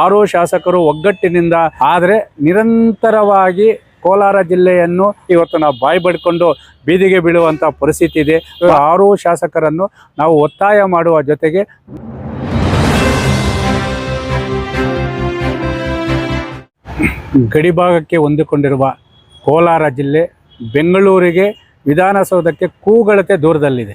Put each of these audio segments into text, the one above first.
ಆರು ಶಾಸಕರು ಒಗ್ಗಟ್ಟಿನಿಂದ, ಆದರೆ ನಿರಂತರವಾಗಿ ಕೋಲಾರ ಜಿಲ್ಲೆಯನ್ನು ಇವತ್ತು ನಾವು ಬಾಯಿ ಬಡ್ಕೊಂಡು ಬೀದಿಗೆ ಬೀಳುವಂಥ ಪರಿಸ್ಥಿತಿ ಇದೆ. ಆರು ಶಾಸಕರನ್ನು ನಾವು ಒತ್ತಾಯ ಮಾಡುವ ಜೊತೆಗೆ ಗಡಿಭಾಗಕ್ಕೆ ಹೊಂದಿಕೊಂಡಿರುವ ಕೋಲಾರ ಜಿಲ್ಲೆ ಬೆಂಗಳೂರಿಗೆ ವಿಧಾನಸೌಧಕ್ಕೆ ಕೂಗಳತೆ ದೂರದಲ್ಲಿದೆ.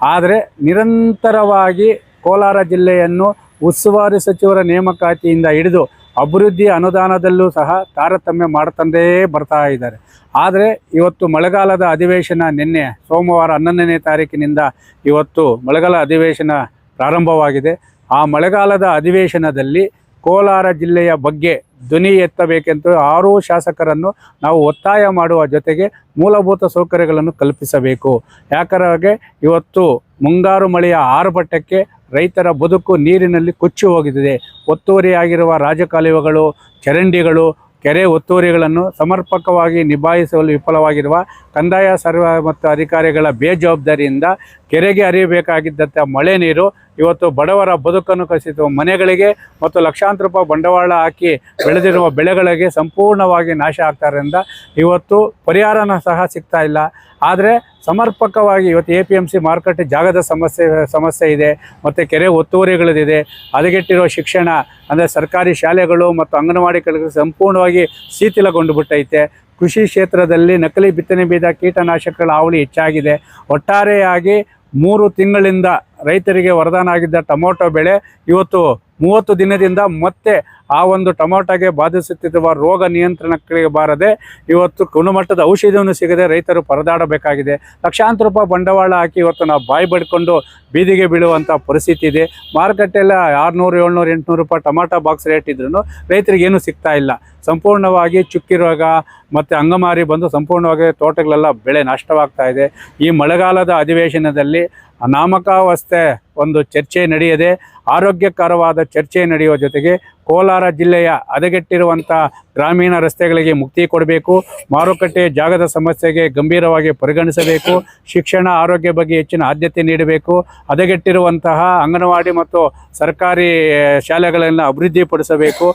ಆದರೆ ನಿರಂತರವಾಗಿ ಕೋಲಾರ ಜಿಲ್ಲೆಯನ್ನು ಉಸ್ತುವಾರಿ ಸಚಿವರ ನೇಮಕಾತಿಯಿಂದ ಹಿಡಿದು ಅಭಿವೃದ್ಧಿ ಅನುದಾನದಲ್ಲೂ ಸಹ ತಾರತಮ್ಯ ಮಾಡ್ತಂದೇ ಬರ್ತಾ ಇದ್ದಾರೆ. ಆದರೆ ಇವತ್ತು ಮಳೆಗಾಲದ ಅಧಿವೇಶನ ನಿನ್ನೆ ಸೋಮವಾರ ಹನ್ನೊಂದನೇ ತಾರೀಕಿನಿಂದ ಇವತ್ತು ಮಳೆಗಾಲ ಅಧಿವೇಶನ ಪ್ರಾರಂಭವಾಗಿದೆ. ಆ ಮಳೆಗಾಲದ ಅಧಿವೇಶನದಲ್ಲಿ ಕೋಲಾರ ಜಿಲ್ಲೆಯ ಬಗ್ಗೆ ಧ್ವನಿ ಎತ್ತಬೇಕೆಂದು ಆರು ಶಾಸಕರನ್ನು ನಾವು ಒತ್ತಾಯ ಮಾಡುವ ಜೊತೆಗೆ ಮೂಲಭೂತ ಸೌಕರ್ಯಗಳನ್ನು ಕಲ್ಪಿಸಬೇಕು. ಯಾಕಂದರೆ ಇವತ್ತು ಮುಂಗಾರು ಮಳೆಯ ಆರ್ಭಟಕ್ಕೆ ರೈತರ ಬದುಕು ನೀರಿನಲ್ಲಿ ಕೊಚ್ಚಿ ಹೋಗಿದೆ ಒತ್ತುವರಿಯಾಗಿರುವ ರಾಜಕಾಲುವೆಗಳು, ಚರಂಡಿಗಳು, ಕೆರೆ ಒತ್ತುವರಿಗಳನ್ನು ಸಮರ್ಪಕವಾಗಿ ನಿಭಾಯಿಸಲು ವಿಫಲವಾಗಿರುವ ಕಂದಾಯ ಸರ್ವ ಮತ್ತು ಅಧಿಕಾರಿಗಳ ಬೇಜವಾಬ್ದಾರಿಯಿಂದ ಕೆರೆಗೆ ಹರಿಯಬೇಕಾಗಿದ್ದಂಥ ಮಳೆ ನೀರು ಇವತ್ತು ಬಡವರ ಬದುಕನ್ನು ಕಸಿತು. ಮನೆಗಳಿಗೆ ಮತ್ತು ಲಕ್ಷಾಂತರ ರೂಪಾಯಿ ಬಂಡವಾಳ ಹಾಕಿ ಬೆಳೆದಿರುವ ಬೆಳೆಗಳಿಗೆ ಸಂಪೂರ್ಣವಾಗಿ ನಾಶ ಆಗ್ತಾರಿಂದ ಇವತ್ತು ಪರಿಹಾರನ ಸಹ ಸಿಗ್ತಾ ಇಲ್ಲ. ಆದರೆ ಸಮರ್ಪಕವಾಗಿ ಇವತ್ತು ಎ ಪಿ ಎಂ ಸಿ ಮಾರುಕಟ್ಟೆ ಜಾಗದ ಸಮಸ್ಯೆ ಸಮಸ್ಯೆ ಇದೆ, ಮತ್ತು ಕೆರೆ ಒತ್ತುವರಿಗಳಿದೆ ಹದಗೆಟ್ಟಿರೋ ಶಿಕ್ಷಣ, ಅಂದರೆ ಸರ್ಕಾರಿ ಶಾಲೆಗಳು ಮತ್ತು ಅಂಗನವಾಡಿ ಕೆಲಸ ಸಂಪೂರ್ಣವಾಗಿ ಶಿಥಿಲಗೊಂಡು ಬಿಟ್ಟೈತೆ ಕೃಷಿ ಕ್ಷೇತ್ರದಲ್ಲಿ ನಕಲಿ ಬಿತ್ತನೆ ಬೀಜ, ಕೀಟನಾಶಕಗಳ ಹಾವಳಿ ಹೆಚ್ಚಾಗಿದೆ. ಒಟ್ಟಾರೆಯಾಗಿ ಮೂರು ತಿಂಗಳಿಂದ ರೈತರಿಗೆ ವರದಾನ ಆಗಿದ್ದ ಟೊಮೊಟೊ ಬೆಳೆ ಇವತ್ತು ಮೂವತ್ತು ದಿನದಿಂದ ಮತ್ತೆ ಆ ಒಂದು ಟೊಮೊಟೊಗೆ ಬಾಧಿಸುತ್ತಿರುವ ರೋಗ ನಿಯಂತ್ರಣಕ್ಕೆ ಬಾರದೆ ಇವತ್ತು ಗುಣಮಟ್ಟದ ಔಷಧಿಯನ್ನು ಸಿಗದೆ ರೈತರು ಪರದಾಡಬೇಕಾಗಿದೆ. ಲಕ್ಷಾಂತರ ರೂಪಾಯಿ ಬಂಡವಾಳ ಹಾಕಿ ಇವತ್ತು ನಾವು ಬಾಯಿ ಬಡ್ಕೊಂಡು ಬೀದಿಗೆ ಬೀಳುವಂಥ ಪರಿಸ್ಥಿತಿ ಇದೆ. ಮಾರುಕಟ್ಟೆಯಲ್ಲಿ ಆರುನೂರು, ಏಳ್ನೂರು, ಎಂಟುನೂರು ರೂಪಾಯಿ ಟೊಮಾಟೊ ಬಾಕ್ಸ್ ರೇಟ್ ಇದ್ರೂ ರೈತರಿಗೆ ಏನೂ ಸಿಗ್ತಾ ಇಲ್ಲ. ಸಂಪೂರ್ಣವಾಗಿ ಚುಕ್ಕಿ ರೋಗ ಮತ್ತು ಅಂಗಮಾರಿ ಬಂದು ಸಂಪೂರ್ಣವಾಗಿ ತೋಟಗಳೆಲ್ಲ ಬೆಳೆ ನಷ್ಟವಾಗ್ತಾ ಇದೆ. ಈ ಮಳೆಗಾಲದ ಅಧಿವೇಶನದಲ್ಲಿ ನಾಮಕಾವಸ್ಥೆ ಒಂದು ಚರ್ಚೆ ನಡೆಯದೆ, ಆರೋಗ್ಯಕರವಾದ ಚರ್ಚೆ ನಡೆಯುವ ಜೊತೆಗೆ ಕೋಲಾರ ಜಿಲ್ಲೆಯ ಹದಗೆಟ್ಟಿರುವಂಥ ಗ್ರಾಮೀಣ ರಸ್ತೆಗಳಿಗೆ ಮುಕ್ತಿ ಕೊಡಬೇಕು. ಮಾರುಕಟ್ಟೆ ಜಾಗದ ಸಮಸ್ಯೆಗೆ ಗಂಭೀರವಾಗಿ ಪರಿಗಣಿಸಬೇಕು. ಶಿಕ್ಷಣ, ಆರೋಗ್ಯ ಬಗ್ಗೆ ಹೆಚ್ಚಿನ ಆದ್ಯತೆ ನೀಡಬೇಕು. ಹದಗೆಟ್ಟಿರುವಂತಹ ಅಂಗನವಾಡಿ ಮತ್ತು ಸರ್ಕಾರಿ ಶಾಲೆಗಳನ್ನು ಅಭಿವೃದ್ಧಿಪಡಿಸಬೇಕು.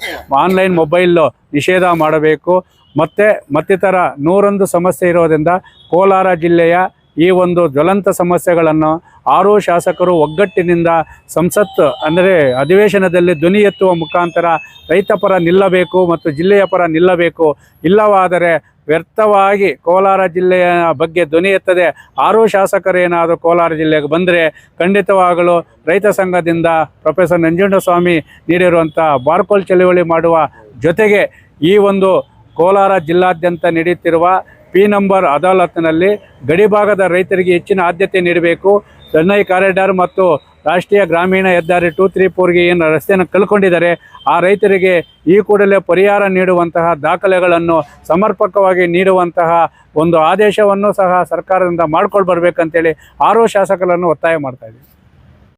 ಆನ್ಲೈನ್ ಮೊಬೈಲ್ ನಿಷೇಧ ಮಾಡಬೇಕು. ಮತ್ತು ಮತ್ತಿತರ ನೂರೊಂದು ಸಮಸ್ಯೆ ಇರೋದ್ರಿಂದ ಕೋಲಾರ ಜಿಲ್ಲೆಯ ಈ ಒಂದು ಜ್ವಲಂತ ಸಮಸ್ಯೆಗಳನ್ನು ಆರು ಶಾಸಕರು ಒಗ್ಗಟ್ಟಿನಿಂದ ಸಂಸತ್, ಅಂದರೆ ಅಧಿವೇಶನದಲ್ಲಿ ಧ್ವನಿ ಎತ್ತುವ ಮುಖಾಂತರ ರೈತ ಪರ ನಿಲ್ಲಬೇಕು ಮತ್ತು ಜಿಲ್ಲೆಯ ಪರ ನಿಲ್ಲಬೇಕು. ಇಲ್ಲವಾದರೆ ವ್ಯರ್ಥವಾಗಿ ಕೋಲಾರ ಜಿಲ್ಲೆಯ ಬಗ್ಗೆ ಧ್ವನಿ ಎತ್ತದೆ. ಆರು ಶಾಸಕರೇನಾದರೂ ಕೋಲಾರ ಜಿಲ್ಲೆಗೆ ಬಂದರೆ ಖಂಡಿತವಾಗಲು ರೈತ ಸಂಘದಿಂದ ಪ್ರೊಫೆಸರ್ ನಂಜುಂಡಸ್ವಾಮಿ ನೀಡಿರುವಂಥ ಬಾರ್ಕೋಲ್ ಚಳವಳಿ ಮಾಡುವ ಜೊತೆಗೆ ಈ ಒಂದು ಕೋಲಾರ ಜಿಲ್ಲಾದ್ಯಂತ ನಡೆಯುತ್ತಿರುವ ಪಿ ನಂಬರ್ ಅದಾಲತ್ನಲ್ಲಿ ಗಡಿಭಾಗದ ರೈತರಿಗೆ ಹೆಚ್ಚಿನ ಆದ್ಯತೆ ನೀಡಬೇಕು. ಚೆನ್ನೈ ಕಾರಿಡಾರ್ ಮತ್ತು ರಾಷ್ಟ್ರೀಯ ಗ್ರಾಮೀಣ ಹೆದ್ದಾರಿ ಟೂ ತ್ರೀ ಫೋರ್ಗೆ ಏನು ರಸ್ತೆಯನ್ನು ಕಳ್ಕೊಂಡಿದ್ದಾರೆ ಆ ರೈತರಿಗೆ ಈ ಕೂಡಲೇ ಪರಿಹಾರ ನೀಡುವಂತಹ ದಾಖಲೆಗಳನ್ನು ಸಮರ್ಪಕವಾಗಿ ನೀಡುವಂತಹ ಒಂದು ಆದೇಶವನ್ನು ಸಹ ಸರ್ಕಾರದಿಂದ ಮಾಡ್ಕೊಂಡು ಬರ್ಬೇಕಂತೇಳಿ ಆರೋ ಶಾಸಕರನ್ನು ಒತ್ತಾಯ ಮಾಡ್ತಾ ಇದ್ದೀವಿ